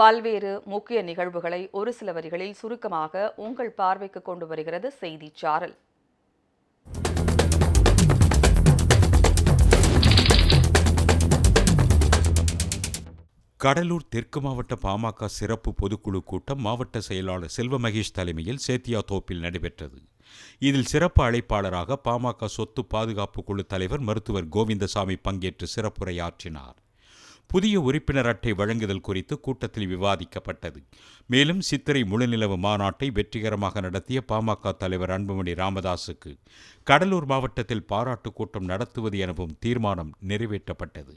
பல்வேறு முக்கிய நிகழ்வுகளை ஒரு சில வரிகளில் சுருக்கமாக உங்கள் பார்வைக்கு கொண்டு வருகிறது செய்திச்சாரல் கடலூர் தெற்கு மாவட்ட பாமக சிறப்பு பொதுக்குழு கூட்டம் மாவட்ட செயலாளர் செல்வ மகேஷ் தலைமையில் சேத்தியா தோப்பில் நடைபெற்றது. இதில் சிறப்பு அழைப்பாளராக பாமக சொத்து பாதுகாப்பு குழு தலைவர் மருத்துவர் கோவிந்தசாமி பங்கேற்று சிறப்புரையாற்றினார். புதிய உறுப்பினர் அட்டை வழங்குதல் குறித்து கூட்டத்தில் விவாதிக்கப்பட்டது. மேலும் சித்திரை முழுநிலவு மாநாட்டை வெற்றிகரமாக நடத்திய பாமக தலைவர் அன்புமணி ராமதாசுக்கு கடலூர் மாவட்டத்தில் பாராட்டு கூட்டம் நடத்துவது எனவும் தீர்மானம் நிறைவேற்றப்பட்டது.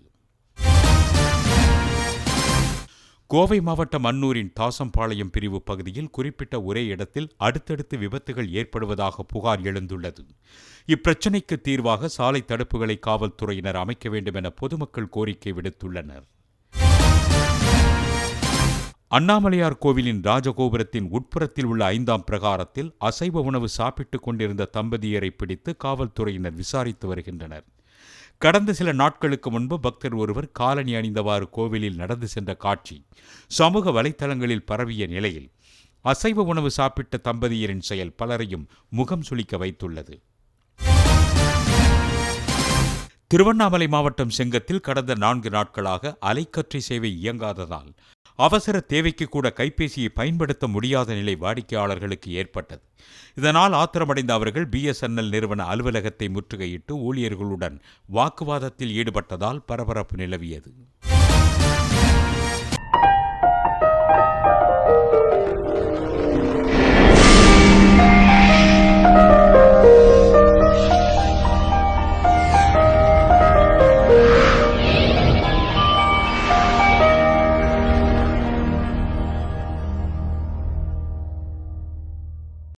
கோவை மாவட்டம் அன்னூரின் தாசம்பாளையம் பிரிவு பகுதியில் குறிப்பிட்ட ஒரே இடத்தில் அடுத்தடுத்து விபத்துகள் ஏற்படுவதாக புகார் எழுந்துள்ளது. இப்பிரச்சினைக்கு தீர்வாக சாலை தடுப்புகளை காவல்துறையினர் அமைக்க வேண்டும் என பொதுமக்கள் கோரிக்கை விடுத்துள்ளனர். அண்ணாமலையார் கோவிலின் ராஜகோபுரத்தின் உட்புறத்தில் உள்ள ஐந்தாம் பிரகாரத்தில் அசைவ உணவு சாப்பிட்டுக் கொண்டிருந்த தம்பதியரை பிடித்து காவல்துறையினர் விசாரித்து வருகின்றனர். கடந்த சில நாட்களுக்கு முன்பு பக்தர் ஒருவர் காலணி அணிந்தவாறு கோவிலில் நடந்து சென்ற காட்சி சமூக வலைத்தளங்களில் பரவிய நிலையில் அசைவ உணவு சாப்பிட்ட தம்பதியரின் செயல் பலரையும் முகம் சுளிக்க வைத்துள்ளது. திருவண்ணாமலை மாவட்டம் செங்கத்தில் கடந்த நான்கு நாட்களாக அலைக்கற்றை சேவை இயங்காததால் அவசர தேவைக்கு கூட கைபேசியை பயன்படுத்த முடியாத நிலை வாடிக்கையாளர்களுக்கு ஏற்பட்டது. இதனால் ஆத்திரமடைந்த அவர்கள் பிஎஸ்என்எல் நிறுவன அலுவலகத்தை முற்றுகையிட்டு ஊழியர்களுடன் வாக்குவாதத்தில் ஈடுபட்டதால் பரபரப்பு நிலவியது.